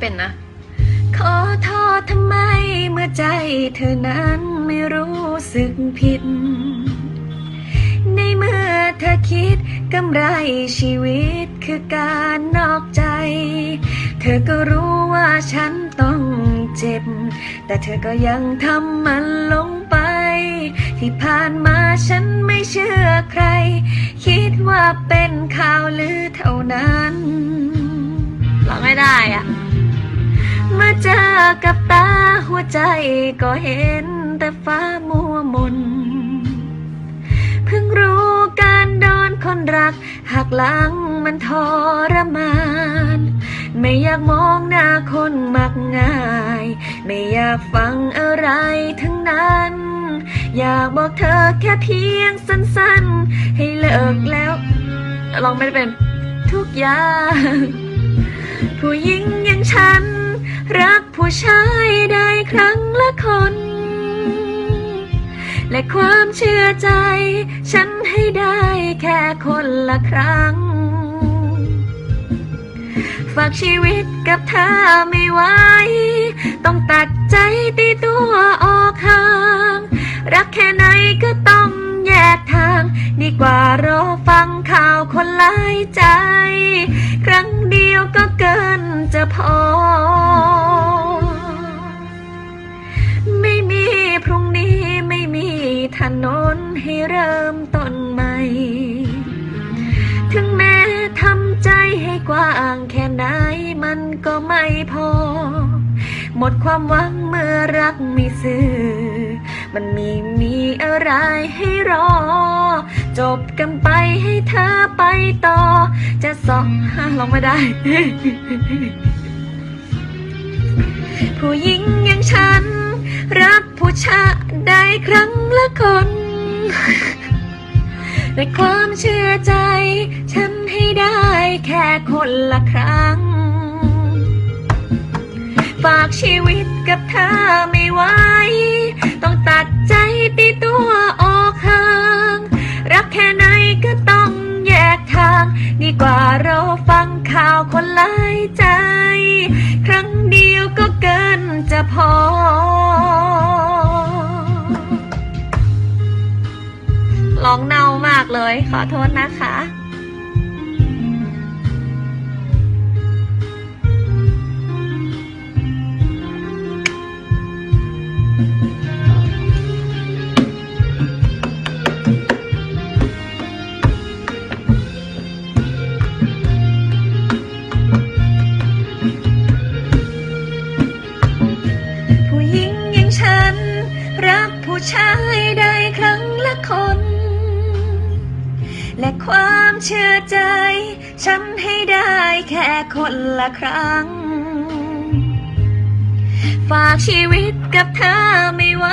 เป็นนะ ขอโทษทำไมเมื่อใจเธอนั้นไม่รู้สึกผิด ในเมื่อเธอคิดกำไรชีวิตคือการนอกใจ เธอก็รู้ว่าฉันต้องเจ็บ แต่เธอก็ยังทำมันลงไป ที่ผ่านมาฉันไม่เชื่อใคร กับตาหัวใจก็เห็นแต่ฟ้ามัวมน เพิ่งรู้การโดนคนรักหักหลังมันทรมาน ไม่อยากมองหน้าคนมักง่าย ไม่อยากฟังอะไรทั้งนั้น อยากบอกเธอแค่เพียงสั้นๆ ให้เลิกแล้ว ลองไม่ได้เป็นทุกอย่าง ผู้หญิงอย่างฉัน ผู้ชายได้ครั้งละคน และความเชื่อใจ ฉันให้ได้แค่คนละครั้ง ฝากชีวิตกับเธอไม่ไหวต้องตัดใจตีตัวออกห่าง รักแค่ไหนก็ต้องแยกทาง ดีกว่ารอฟังข่าวคนหลายใจ ครั้งเดียวก็เกินจะพอ นให้เริ่มต้นใหม่ ถึงแม้ทำใจให้กว้างแค่ไหนมันก็ไม่พอ หมดความหวังเมื่อรักไม่ซื่อ มันมีมีอะไรให้รอ จบกันไปให้เธอไปต่อ จะสอบฮะลองไม่ได้ผู้หญิงอย่างฉัน รักผู้ชายได้ครั้งละคนแต่ความเชื่อใจฉันให้ได้แค่คนละครั้ง ฝากชีวิตกับเธอไม่ไหวต้องตัดใจตีตัวออกห่าง รักแค่ไหนก็ต้องแยกทาง ดีกว่าเรอฟังข่าวคนหลายใจ ครั้งเดียวก็เกินจะพอ ร้องเน่ามากเลย ขอโทษนะคะ ผู้หญิงอย่างฉัน รักผู้ชายได้ครั้งละคน และความเชื่อใจ ฉันให้ได้แค่คนละครั้ง ฝากชีวิตกับเธอไม่ไหว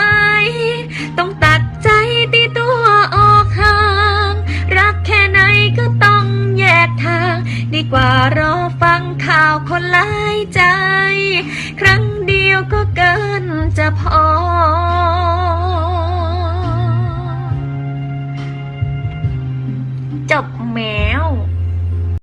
ต้องตัดใจตีตัวออกห่าง รักแค่ไหนก็ต้องแยกทาง ดีกว่ารอฟังข่าวคนหลายใจ ครั้งเดียวก็เกินจะพอ